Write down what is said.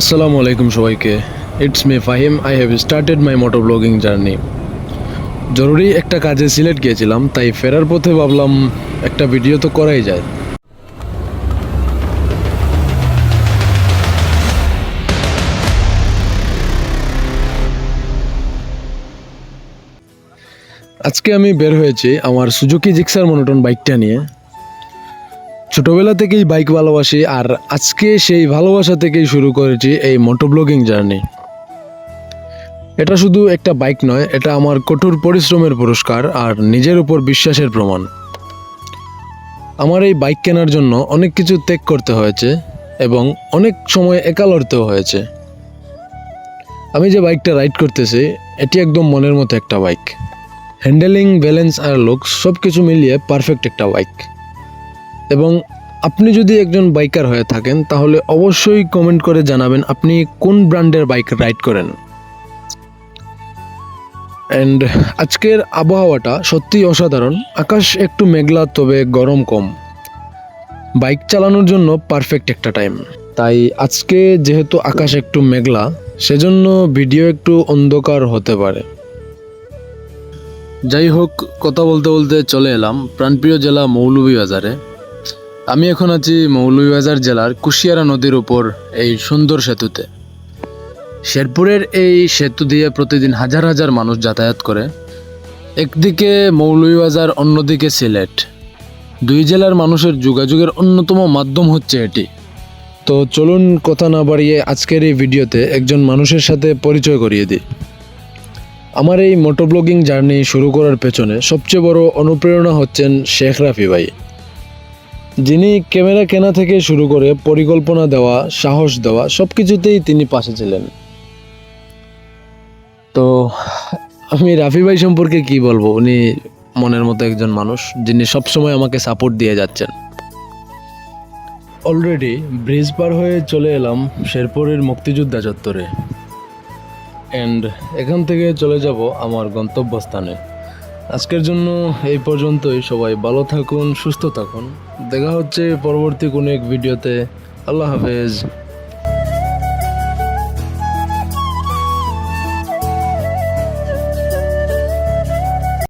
আসসালামু আলাইকুম সবাইকে। It's me Fahim I have started my motor blogging journey জরুরি একটা কাজে সিলেট গিয়েছিলাম, তাই ফেরার পথে ভাবলাম একটা ভিডিও তো করাই যায়। আজকে আমি বের হয়েছি আমার সুজুকি জিক্সার মনোটন বাইকটা নিয়ে। ছোটবেলা থেকেই বাইক ভালোবাসি আর আজকে সেই ভালোবাসা থেকেই শুরু করেছি এই মোটো ব্লগিং জার্নি এটা শুধু একটা বাইক নয়, এটা আমার কঠোর পরিশ্রমের পুরস্কার আর নিজের উপর বিশ্বাসের প্রমাণ। আমার এই বাইক কেনার জন্য অনেক কিছু ত্যাগ করতে হয়েছে এবং অনেক সময় একা লড়তেও হয়েছে। আমি যে বাইকটা রাইড করতেছি, এটি একদম মনের মতো একটা বাইক হ্যান্ডেলিং ব্যালেন্স আর লুক সব কিছু মিলিয়ে পারফেক্ট একটা বাইক এবং আপনি যদি একজন বাইকার হয়ে থাকেন, তাহলে অবশ্যই কমেন্ট করে জানাবেন আপনি কোন ব্র্যান্ডের বাইক রাইড করেন। অ্যান্ড আজকের আবহাওয়াটা সত্যিই অসাধারণ। আকাশ একটু মেঘলা, তবে গরম কম। বাইক চালানোর জন্য পারফেক্ট একটা টাইম তাই আজকে যেহেতু আকাশ একটু মেঘলা, সেজন্য ভিডিও একটু অন্ধকার হতে পারে। যাই হোক, কথা বলতে বলতে চলে এলাম। প্রাণপ্রিয় জেলা মৌলভীবাজারে। আমি এখন আছি মৌলভীবাজার জেলার কুশিয়ারা নদীর উপর এই সুন্দর সেতুতে। শেরপুরের এই সেতু দিয়ে প্রতিদিন হাজার হাজার মানুষ যাতায়াত করে। একদিকে মৌলভীবাজার, অন্যদিকে সিলেট। দুই জেলার মানুষের যোগাযোগের অন্যতম মাধ্যম হচ্ছে এটি। তো চলুন কথা না বাড়িয়ে আজকের এই ভিডিওতে একজন মানুষের সাথে পরিচয় করিয়ে দিই। আমার এই মোটো ব্লগিং জার্নি শুরু করার পেছনে সবচেয়ে বড় অনুপ্রেরণা হচ্ছেন শেখ রাফি ভাই। যিনি ক্যামেরা কেনা থেকে শুরু করে পরিকল্পনা দেওয়া, সাহস দেওয়া সব কিছুতেই তিনি পাশে ছিলেন। তো, আমি রাফি ভাই সম্পর্কে কি বলব? উনি মনের মতো একজন মানুষ, যিনি সবসময় আমাকে সাপোর্ট দিয়ে যাচ্ছেন। অলরেডি ব্রিজ পার হয়ে চলে এলাম শেরপুরের মুক্তিযোদ্ধা চত্বরে। অ্যান্ড এখান থেকে চলে যাব আমার গন্তব্যস্থানে। আজকের জন্য এই পর্যন্তই। সবাই ভালো থাকুন, সুস্থ থাকুন। দেখা হচ্ছে পরবর্তী কোনো এক ভিডিওতে। আল্লাহ হাফেজ।